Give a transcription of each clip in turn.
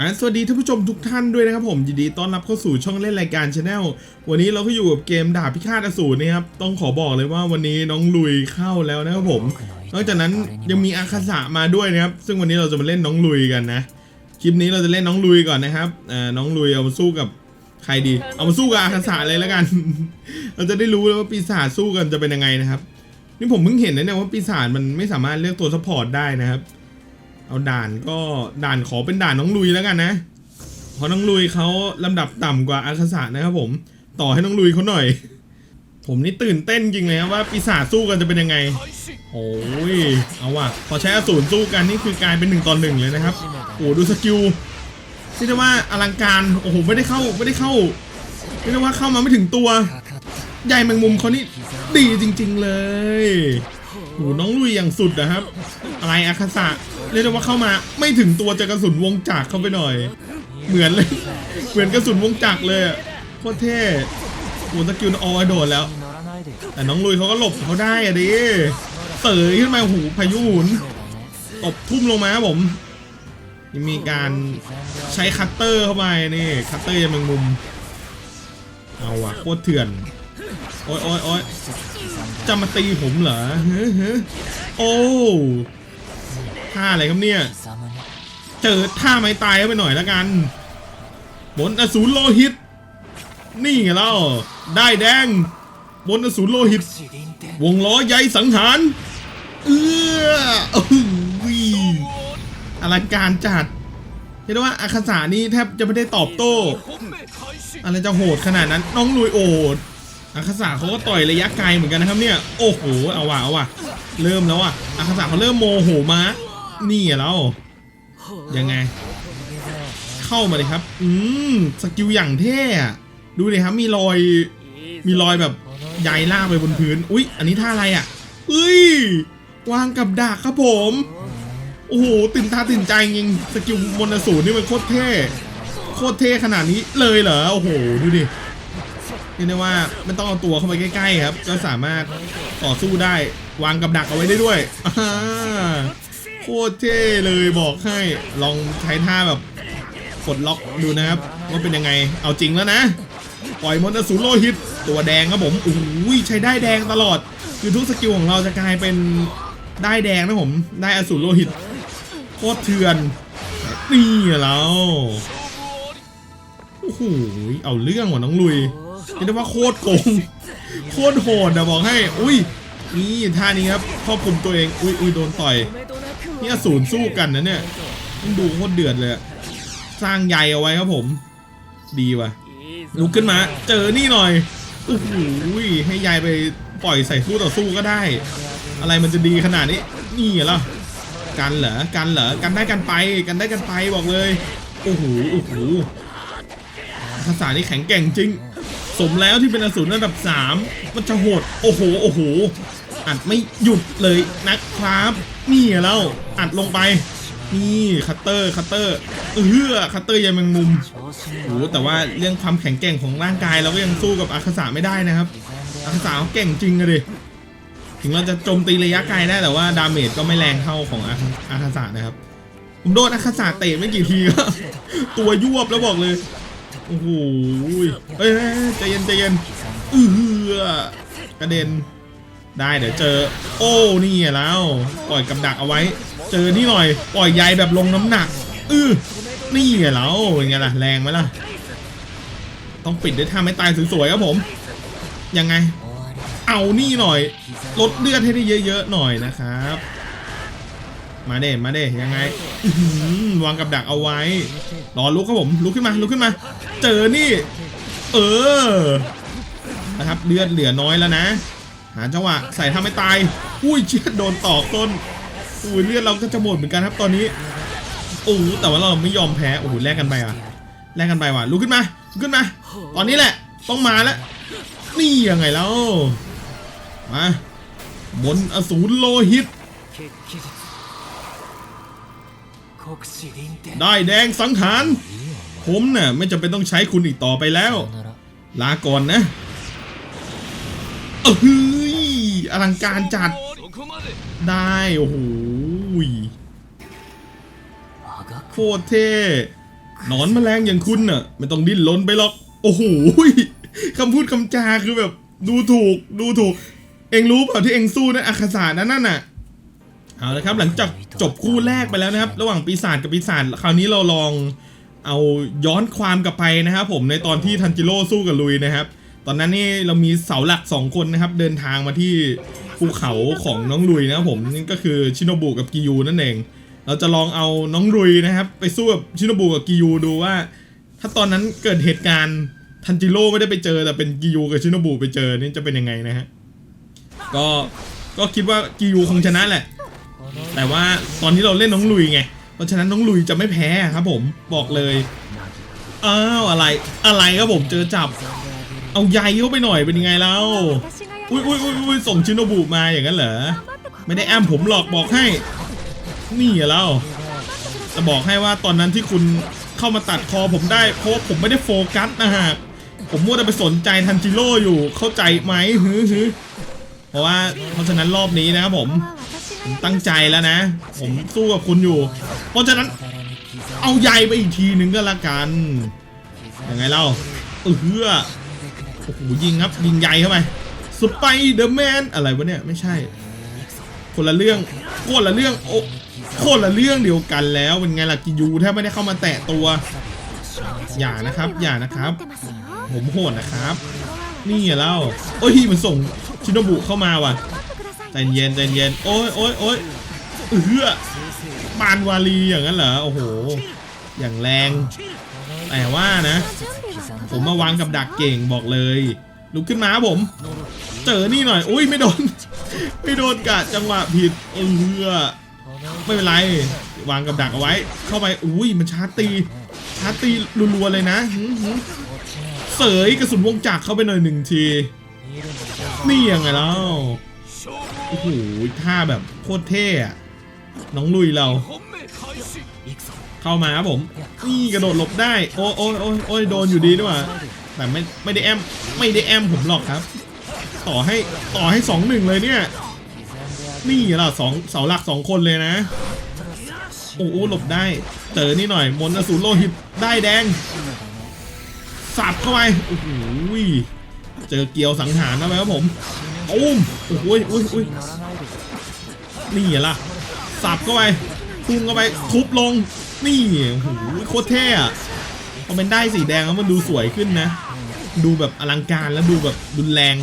อะสวัสดีท่านผู้ชมทุกท่านด้วยนะครับผมยินดีต้อนรับเข้าสู่ช่องเล่นรายการชาแนลวันนี้เราก็อยู่กับเกมดาบพิฆาตอสูรนะครับต้องขอบอกเลยว่าวันนี้น้องลุยเข้าแล้วนะครับผม นอกจากนั้นยังมีอาคาสะมาด้วยนะครับซึ่งวันนี้เราจะมาเล่นน้องลุยกันนะคลิปนี้เราจะเล่นน้องลุยก่อนนะครับอ่าน้องลุยเอามาสู้กับใครดี เอามาสู้กับอาคาสะเลยแล้วกัน เราจะได้รู้เลยว่าปีศาจสู้กันจะเป็นยังไงนะครับ นี่ผมเพิ่งเห็นนะเนี่ยว่าปีศาจมันไม่สามารถเลือกตัวซัพพอร์ตได้นะครับ เอาด่านก็ด่านขอเป็นด่านน้องลุยแล้วกันนะเพราะน้องลุยเขาลำดับต่ำกว่าอาคาสะนะครับผมต่อให้น้องลุยเขาหน่อย ผมนี่ตื่นเต้นจริงเลยว่าปีศาจสู้กันจะเป็นยังไง โอ้ยเอาว่ะพอใช้อสูรสู้กันนี่คือกลายเป็นหนึ่งต่อหนึ่งเลยนะครับโอ้ดูสกิลที่จะว่าอลังการโอ้โหไม่ได้เข้าไม่ได้เข้าไม่ได้ว่าเข้ามาไม่ถึงตัวใหญ่แมงมุมเขานี่ดีจริง ๆ เลย หน้องลุยอย่างสุดนะครับ อะไรอาคาสะเรียกได้ว่าเข้ามาไม่ถึงตัวเจะกระสุนวงจักรเข้าไปหน่อย เหมือนเลย เหมือนกระสุนวงจักรเลยอะโคตรเท่โอ้สกิลออโดดแล้ว แต่น้องลุยเขาก็หลบเขาได้อะดิเสยขึ้นมาหูพายุหมุนตบทุ่มลงมาครับผมยังมีการใช้คัตเตอร์เข้าไปนี่คัตเตอร์ยังแมงมุม เอาวะโคตรเถื่อน โอ้ยโอ้ยโอ้ยจะมาตีผมเหรอเฮ้ยโอ้ท่าอะไรครับเนี่ย เจอท่าไม้ตายเข้าไปหน่อยแล้วกัน บนอสูรโลหิต นี่ไงเล่า ได้แดง บนอสูรโลหิต วงล้อใยสังหาร เอื้อโอ้โหอลังการจัดเห็นได้ว่าอาคาสานี่แทบจะไม่ได้ตอบโต้ อะไรจะโหดขนาดนั้น น้องลุยโอด อาคาสาเขาก็ต่อยระยะไกลเหมือนกันนะครับเนี่ยโอ้โหเอาว่ะเอาว่ะเริ่มแล้วอะอาคาสาเขาเริ่มโมโหมานี่อะแล้วยังไง เข้ามาเลยครับ อืมสกิลอย่างเท่ดูดิครับมีรอยมีรอยแบบใยล่าไปบนพื้น อุ๊ย อันนี้ท่าอะไรอะอุ้ยวางกับดักครับผม โอ้โหตื่นตาตื่นใจจริงสกิลมนสูรนี่มันโคตรเท่โคตรเท่ขนาดนี้เลยเหรอโอ้โหดูดิ เรียกได้ว่าไม่ต้องเอาตัวเข้าไปใกล้ๆครับ ก็สามารถต่อสู้ได้วางกับดักเอาไว้ได้ด้วยโคตรเท่เลยบอกให้ลองใช้ท่าแบบกดล็อกดูนะครับว่าเป็นยังไงเอาจริงแล้วนะ ปล่อยมอนต์อสูรโลหิต ตัวแดงครับผมโอ้โหใช้ได้แดงตลอด คือทุกสกิลของเราจะกลายเป็นได้แดงนะผม ได้อสูรโลหิตโคตรเถื่อนนี่เราโอ้โหเอาเรื่องว่ะน้องลุย เรียกได้ว่าโคตรโกง โคตรโหดนะบอกให้ อุ้ย นี่ท่านี้ครับครอบคุมตัวเอง อุ้ยอุ้ยโดนต่อย นี่อสูรสู้กันนะเนี่ยมันดูโคตรเดือดเลย สร้างใยเอาไว้ครับผม ดีว่ะ ลุกขึ้นมา เจอนี่หน่อยโอ้โหให้ยายไปปล่อยใส่คู่ต่อสู้ก็ได้ อะไรมันจะดีขนาดนี้ นี่เหรอ กันเหรอ กันเหรอ กันได้กันไป กันได้กันไปบอกเลย โอ้โห โอ้โหภาษานี่แข็งแกร่งจริง สมแล้วที่เป็นอสูรระดับสามมันจะโหดโอ้โหโอ้โหอัดไม่หยุดเลยนะครับนี่แล้วอัดลงไปนี่คัตเตอร์คัตเตอร์เออคัตเตอร์ยังแมงมุมโอ้หแต่ว่าเรื่องความแข็งแกร่งของร่างกายเราก็ยังสู้กับอาคาสาไม่ได้นะครับอาคาสาเขาเก่งจริงอะดิถึงเราจะโจมตีระยะไกลได้แต่ว่าดาเมจก็ไม่แรงเท่าของอาคาอานะครับผมโดนอาคาสะเตะไม่กี่ทีก็ตัวยวบแล้วบอกเลย อ้โหเอ้ยใจเย็นใจเย็นเออกระเด็น ได้เดี๋ยวเจอ โอ้ นี่แล้ว ปล่อยกับดักเอาไว้ เจอนี่หน่อย ปล่อยใยแบบลงน้ำหนัก อือนี่แล้วเป็นไงล่ะ แรงไหมล่ะ ต้องปิดด้วยท่าไม่ตายสวยๆครับผม ยังไง เอานี่หน่อย ลดเลือดให้ได้เยอะๆหน่อยนะครับ มาเด้มาเด้ยังไงวางกับดักเอาไว้รอลุกครับผมลุกขึ้นมาลุกขึ้นมา เจอนี่ เออนะครับเลือดเหลือน้อยแล้วนะ หาจังหวะใส่ทำให้ตาย อุ้ยเชี่ยโดนตอกต้นอุ้ยเลือดเราก็จะหมดเหมือนกันครับตอนนี้โอ้แต่ว่าเราไม่ยอมแพ้โอ้โหแลกกันไปว่ะแลกกันไปว่ะลุกขึ้นมาลุกขึ้นมา ตอนนี้แหละ ต้องมาแล้วนี่ยังไงแล้วมาบนอสูรโลหิต ได้แดงสังหาร ผมน่ะไม่จำเป็นต้องใช้คุณอีกต่อไปแล้ว ลาก่อนนะเอ้ยอลังการจัด ได้โอ้โหโคตรเท่หนอนแมลงอย่างคุณน่ะ ไม่ต้องดิ้นรนไปหรอก โอ้โหคำพูดคำจาคือแบบ ดูถูกดูถูก เองรู้เปล่าที่เองสู้นะอาคาสานั่นน่ะ เอาละครับหลังจากจบคู่แรกไปแล้วนะครับ ระหว่างปีศาจกับปีศาจคราวนี้เราลองเอาย้อนความกลับไปนะครับผมในตอนที่ทันจิโร่สู้กับลุยนะครับ ตอนนั้นนี่เรามีเสาหลักสองคนนะครับ เดินทางมาที่ภูเขาของน้องลุยนะครับผมนี่ก็คือชิโนบุกับกิยูนั่นเอง เราจะลองเอาน้องลุยนะครับ ไปสู้กับชิโนบุกับกิยูดูว่า ถ้าตอนนั้นเกิดเหตุการณ์ทันจิโร่ไม่ได้ไปเจอแต่เป็นกิยูกับชิโนบุไปเจอนี่จะเป็นยังไงนะฮะก็ก็คิดว่ากิยูคงชนะแหละ แต่ว่าตอนที่เราเล่นน้องลุยไง เพราะฉะนั้นน้องลุยจะไม่แพ้ครับผมบอกเลยอ้าวอะไรอะไรครับผมเจอจับ เอาใยเข้าไปหน่อยเป็นยังไงแล้วอุ้ยอุ้ยอุ้ยอุ้ยส่งชิโนบุมาอย่างนั้นเหรอไม่ได้แอมผมหลอกบอกให้ นี่ะแล้วจะบอกให้ว่าตอนนั้นที่คุณเข้ามาตัดคอผมได้เพราะผมไม่ได้โฟกัสนะฮะผมมัวแต่ไปสนใจทันจิโร่อยู่เข้าใจไหมฮือฮือเพราะว่าเพราะฉะนั้นรอบนี้นะครับผม ผมตั้งใจแล้วนะ ผมสู้กับคุณอยู่ เพราะฉะนั้นเอาใยไปอีกทีหนึ่งก็แล้วกันยังไงเล่าเออเฮือโอ้โหยิงครับยิงใยเข้าไปสไปเดอร์แมนอะไรวะเนี่ยไม่ใช่ คนละเรื่องคนละเรื่องโอ้คนละเรื่องเดียวกันแล้วเป็นไงล่ะกิยูแทบไม่ได้เข้ามาแตะตัว อย่านะครับ อย่านะครับ ผมโหดนะครับ นี่อะเล่าโอ้ยมันส่งชินโนบุเข้ามาว่ะ ใจเย็นใจเย็นโอ้ยโอ้ยโอ้ยเอือปานวาลีอย่างนั้นเหรอ โอ้โห อย่างแรง แต่ว่านะ ผมมาวางกับดักเก่งบอกเลย ลุกขึ้นมาผม เจอนี่หน่อย อุ้ยไม่โดน ไม่โดนกะจังหวะผิดเออไม่เป็นไร วางกับดักเอาไว้ เข้าไป อุ้ยมันชาร์จตี ชาร์จตีรัวๆเลยนะ เสยกระสุนวงจักรเข้าไปหน่อยหนึ่งที นี่ยังไงแล้ว โอ้โหท่าแบบโคตรเท่อะน้องลุยเรา เข้ามาครับผมนี่กระโดดหลบได้ โอ้ยโอ้ยโอ้โอ้โดนอยู่ดีด้วยว่ะแต่ไม่ไม่ได้แอมไม่ได้แอมผมหรอกครับ ต่อให้ต่อให้สองหนึ่งเลยเนี่ย นี่เราสองเสาหลักสองคนเลยนะโอ้โหหลบได้เจอนี่หน่อย มนต์อสูรโลหิตได้แดงสับเข้าไปโอ้โหเจอเกียวสังหารนะไปครับผม อุ้มโอ้โหอุ้ยอุ้ยนี่ล่ะสับเข้าไปพุ่งเข้าไปทุบลง นี่โอ้โหโคตรเท่อะพอเป็นได้สีแดงแล้วมันดูสวยขึ้นนะ ดูแบบอลังการแล้วดูแบบรุนแรง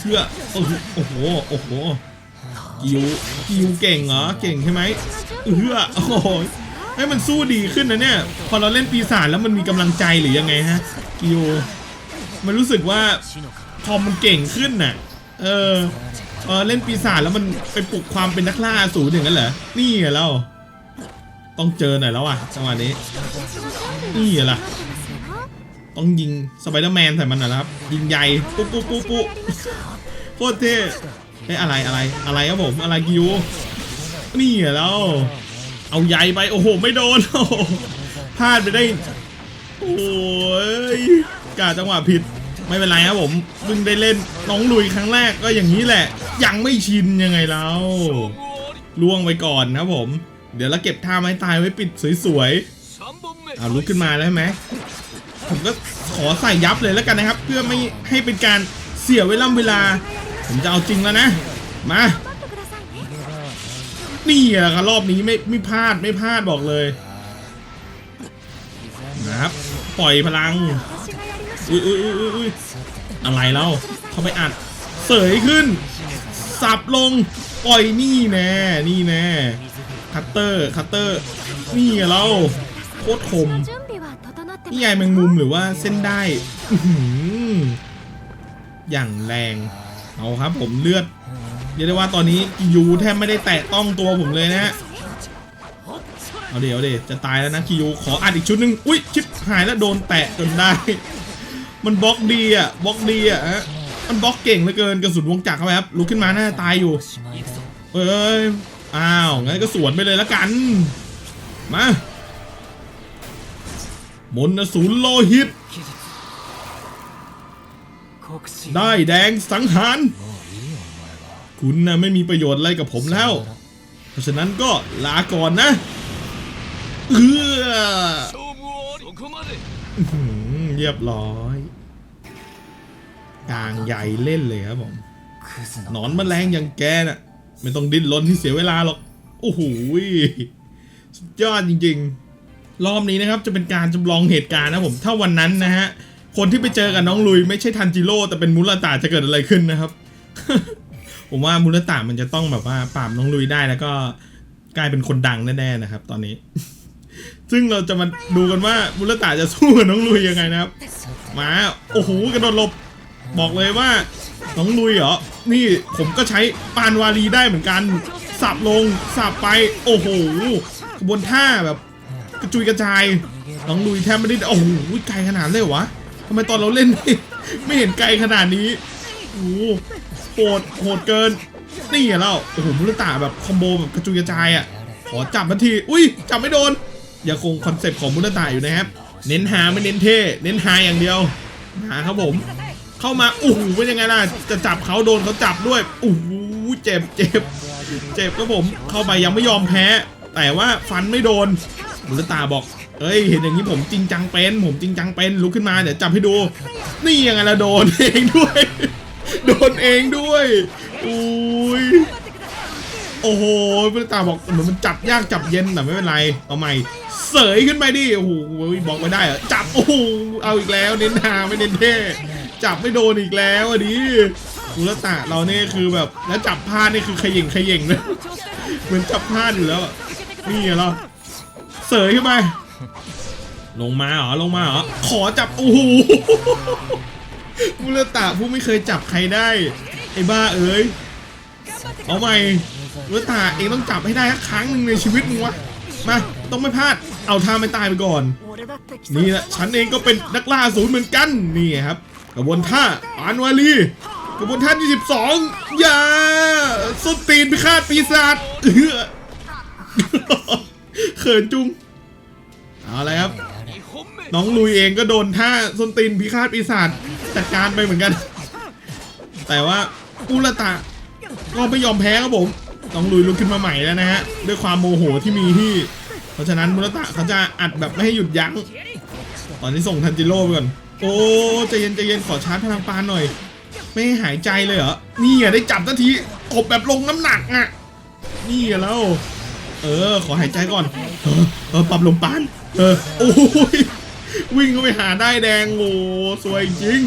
เชื่อโอ้โหโอ้โหโอ้โหกิวกิวเก่งเหรอเก่งใช่ไหมเออโอ้โหให้มันสู้ดีขึ้นนะเนี่ย พอเราเล่นปีศาจแล้วมันมีกำลังใจหรือยังไงฮะกิวมันรู้สึกว่าพอมันเก่งขึ้นน่ะ เออเออเล่นปีศาจแล้วมันไปปลุกความเป็นนักล่าสูรอย่างนั้นเหรอ นี่ไงเรา ต้องเจอหน่อยแล้วอะจังหวะนี้ นี่ไงล่ะต้องยิงสไปเดอร์แมนใส่มันหน่อยนะครับ ยิงใหญ่ปุ๊บปุ๊บปุ๊บปุ๊บโคตรเท่เอ้ยอะไรอะไรอะไรครับผมอะไรกิวนี่แล้ว เอาใหญ่ไปโอ้โหไม่โดนโอ้พลาดไปได้ โอ้ยกาจังหวะผิด ไม่เป็นไรครับผมเพิ่งได้เล่นน้องลุยครั้งแรกก็อย่างนี้แหละ ยังไม่ชินยังไงแล้วล่วงไปก่อนครับผม เดี๋ยวเราเก็บท่าไม้ตายไว้ปิดสวยๆเอาลุกขึ้นมาแล้วไหมผมก็ขอใส่ยับเลยแล้วกันนะครับ เพื่อไม่ให้เป็นการเสียเวลาเวลา ผมจะเอาจริงแล้วนะ มานี่แหละครับรอบนี้ไม่ไม่พลาดไม่พลาดบอกเลยนะครับปล่อยพลัง อุ้ยอุ้ยอุ้ยอุ้ยอุ้ยอะไรแล้วเขาไปอัด เสยขึ้น สับลง ปล่อยนี่แน่ นี่แน่ คัตเตอร์ คัตเตอร์ นี่เราโคตรคม นี่ใยแมงมุมหรือว่าเส้นได้ อย่างแรง เอาครับผมเลือดเรียกได้ว่าตอนนี้กิยูแทบไม่ได้แตะต้องตัวผมเลยนะเอาเดี๋ยวเดี๋ยวจะตายแล้วนะคิวขออัดอีกชุดหนึงอุ้ยชิบหายแล้วโดนแตะจนได้ มันบล็อกดีอะบล็อกดีอะฮะมันบล็อกเก่งเหลือเกินกระสุนวงจักรเข้าไปครับลุกขึ้นมาน่าจะตายอยู่เอ้ยอ้าวงั้นก็สวนไปเลยละกันมามนต์อสูรโลหิต ได้แดงสังหาร คุณนะไม่มีประโยชน์อะไรกับผมแล้ว เพราะฉะนั้นก็ลาก่อนนะเอออื้อหือเรียบร้อย กลางใหญ่เล่นเลยครับผมหนอนแมลงอย่างแกน่ะ ไม่ต้องดิ้นรนที่เสียเวลาหรอก โอ้โหสุดยอดจริง ๆ รอบนี้นะครับจะเป็นการจำลองเหตุการณ์นะผม ถ้าวันนั้นนะฮะ คนที่ไปเจอกับน้องลุย ไม่ใช่ทันจิโร่แต่เป็นมุราตะจะเกิดอะไรขึ้นนะครับ ผมว่ามุราตะมันจะต้องแบบว่าปราบน้องลุยได้แล้วก็กลายเป็นคนดังแน่ๆนะครับ ตอนนี้ ซึ่งเราจะมาดูกันว่ามุราตะจะสู้กับน้องลุยยังไงนะครับ มา โอ้โหกระโดดหลบ บอกเลยว่าน้องลุยเหรอ นี่ผมก็ใช้ปานวาลีได้เหมือนกัน สับลง สับไป โอ้โหบวนท่าแบบกระจุยกระจาย น้องลุยแทบไม่ได้ โอ้โห ไกลขนาดเลยวะทำไมตอนเราเล่น ไม่เห็นไกลขนาดนี้ โอ้โหโหดโหดเกิน นี่อะเราโอ้โหมุลตาแบบคอมโบแบบกระจุยกระจายอะ ขอจับทันที อุ้ย จับไม่โดนยังคงคอนเซ็ปต์ของมุลตาอยู่นะครับ เน้นหาไม่เน้นเท่ เน้นหาอย่างเดียว หาครับผม เข้ามาโอ้โหเป็นยังไงล่ะจะจับเขาโดนเขาจับด้วยโอ้โหเจ็บเจ็บเจ็บครับผมเข้าไปยังไม่ยอมแพ้ แต่ว่าฟันไม่โดนมุลตาบอกเอ้ยเห็นอย่างนี้ผมจริงจังเป็น ผมจริงจังเป็นลุกขึ้นมาเดี๋ยวจับให้ดู นี่ยังไงล่ะโดนเองด้วย โดนเองด้วยอุ้ยโอ้โหมุลตาบอกเหมือนมันจับยากจับเย็นแต่ไม่เป็นไรเอาใหม่เสยขึ้นไปดิโอ้โหบอกไม่ได้เหรอจับโอ้โหเอาอีกแล้วเน้นหาไม่เน้นเท่ จับไม่โดนอีกแล้วอะดิมุลตะเราเนี่ยคือแบบแล้วจับพลาดนี่คือขย่งขย่งนะเหมือนจับพลาดอยู่แล้วนี่ไงเราเสยขึ้นไปลงมาเหรอลงมาเหรอขอจับโอ้โหมุลตะผู้ไม่เคยจับใครได้ไอ้บ้าเอ้ยเอาใหม่มุลตะเองต้องจับให้ได้ครั้งหนึ่งในชีวิตมึงวะมาต้องไม่พลาดเอาท่าไม่ตายไปก่อนนี่แหละฉันเองก็เป็นนักล่าศูนย์เหมือนกันนี่ครับ กระบวนท่าปานวาลีกระบวนท่าที่12อย่าส้นตีนพิฆาตปีศาจเขินจุงเอาอะไรครับ น้องลุยเองก็โดนท่าส้นตีนพิฆาตปีศาจจัดการไปเหมือนกัน แต่ว่าอุลตะก็ไม่ยอมแพ้ครับผมน้องลุยลุกขึ้นมาใหม่แล้วนะฮะด้วยความโมโหที่มีที่ เพราะฉะนั้นมุรตะเขาจะอัดแบบไม่ให้หยุดยั้ง ตอนนี้ส่งทันจิโร่ไปก่อน โอ้ใจเย็นใจเย็นขอชาร์จพลังปานหน่อย ไม่หายใจเลยเหรอ นี่อะได้จับทันทีกบแบบลงน้ำหนักอะ นี่อะแล้ว เออ ขอหายใจก่อน เออเออปรับลมปาน เออ โอ้ย วิ่งเข้าไปหาได้แดงโอ้สวยจริง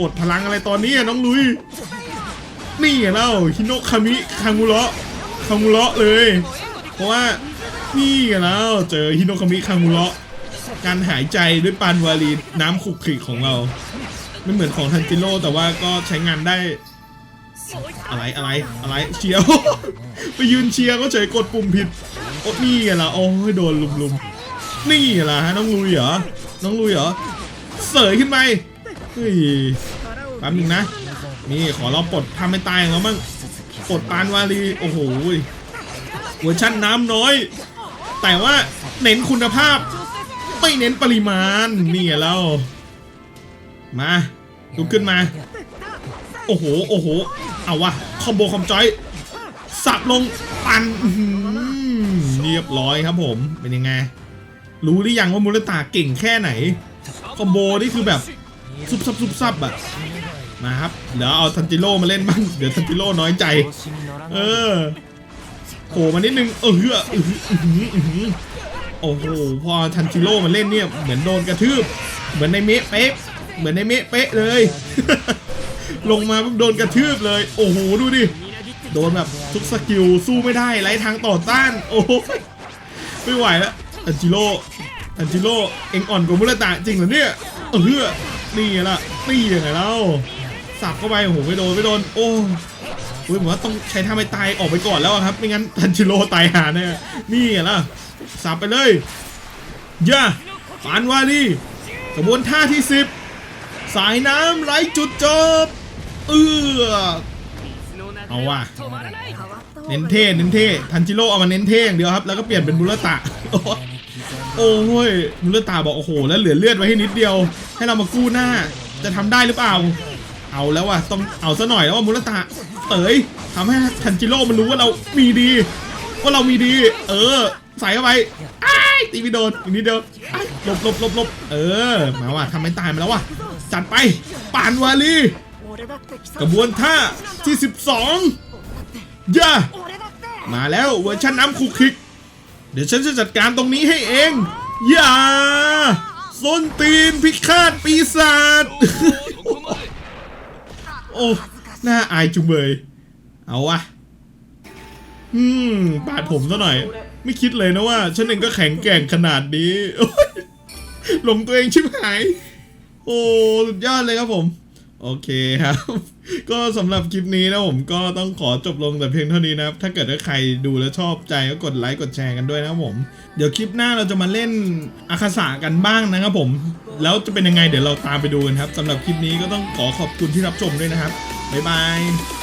อดพลังอะไรตอนนี้น้องลุย นี่ไงเล่าฮิโนคามิคางูระคางูระเลย เพราะว่า นี่ไงแล้ว เจอฮิโนคามิคางูระ การหายใจด้วยปานวาลีน้ำขลุกขลิกของเรา ไม่เหมือนของทันจิโร่แต่ว่าก็ใช้งานได้ อะไรอะไรอะไรเชียร์ไปยืนเชียร์ก็เฉยกดปุ่มผิดโอ้นี่ไงล่ะโอ้ยโดนลุมๆนี่ไงล่ะฮะน้องลุยเหรอน้องลุยเหรอเสยขึ้นไปเฮ้ยแป๊บนึงนะ นี่ขอเราปลดทำให้ตายของเราบ้างปลดปานวาลีโอ้โหเวอร์ชั่นน้ำน้อย แต่ว่าเน้นคุณภาพ ไม่เน้นปริมาณนี่ไงเรามาลุกขึ้นมา โอ้โหโอ้โหเอาวะคอมโบคอมจอยสับลงปันอื้อหือเรียบร้อยครับผมเป็นยังไง รู้หรือยังว่ามูลตาเก่งแค่ไหน คอมโบนี่คือแบบซุบซับซุบซับอะมาครับเดี๋ยวเอาทันจิโร่มาเล่นบ้างเดี๋ยวทันจิโร่น้อยใจ เออโผล่มานิดนึงเออเฮืออื้ โอ้โหพอทันจิโร่มาเล่นเนี่ยเหมือนโดนกระทืบ เหมือนในเมะเป๊ะเหมือนในเมะเป๊ะเลย ลงมาปุ๊บโดนกระทืบเลย โอ้โหดูดิโดนแบบทุกสกิลสู้ไม่ได้ไร้ทางต่อต้าน โอ้โหไม่ไหวแล้วอันจิโร่อันจิโร่เอ็งอ่อนกว่ามุรตะจริงเหรอเนี่ยเออนี่ไงล่ะนี่ยังไงเล่าสับเข้าไปโอ้โหไม่โดนไม่โดนโอ้ อุ้ยผมว่าต้องใช้ท่าไม่ตายออกไปก่อนแล้วครับ ไม่งั้นทันจิโร่ตายหาแน่นี่ไงล่ะสับไปเลยย่าปานวาลีกระบวนท่าที่สิบสายน้ำไหลจุดจบ เออเอาว่ะเน้นเท่เน้นเท่ทันจิโร่เอามาเน้นเท่อย่างเดียวครับ แล้วก็เปลี่ยนเป็นมุรตะ โอ้โอ้ยมุรตะบอกโอ้โห แล้วเหลือเลือดไว้ให้นิดเดียว ให้เรามากู้หน้า จะทำได้หรือเปล่า เอาแล้วว่ะต้องเอาซะหน่อยแล้วว่ามุรตะเต๋ยทำให้ทันจิโร่มันรู้ว่าเรามีดีว่าเรามีดี เออ ใส่เข้าไปไอ้ตีไม่โดนอีกนิดเดียวอ้ายหลบหลบหลบหลบเออ มาว่ะทำไม่ตายมาแล้วว่ะจัดไปปานวาลีกระบวนท่าที่ 12ย่ามาแล้วเวอร์ชันน้ำคุกคิก เดี๋ยวฉันจะจัดการตรงนี้ให้เอง อย่าส้นตีนพิฆาตปีศาจ โอ้หน้าอายจุงเบย เอาวะอืมปาดผมซะหน่อย ไม่คิดเลยนะว่า ฉันเองก็แข็งแกร่งขนาดนี้หลงตัวเองชิบหาย โอ้ สุดยอดเลยครับผม โอเคครับ ก็สำหรับคลิปนี้นะผมก็ต้องขอจบลงแต่เพียงเท่านี้นะครับ ถ้าเกิดว่าใครดูแล้วชอบใจก็กดไลค์กดแชร์กันด้วยนะครับผม เดี๋ยวคลิปหน้าเราจะมาเล่นอาคาสะกันบ้างนะครับผม แล้วจะเป็นยังไงเดี๋ยวเราตามไปดูกันครับสำหรับคลิปนี้ก็ต้องขอขอบคุณที่รับชมด้วยนะครับบ๊ายบาย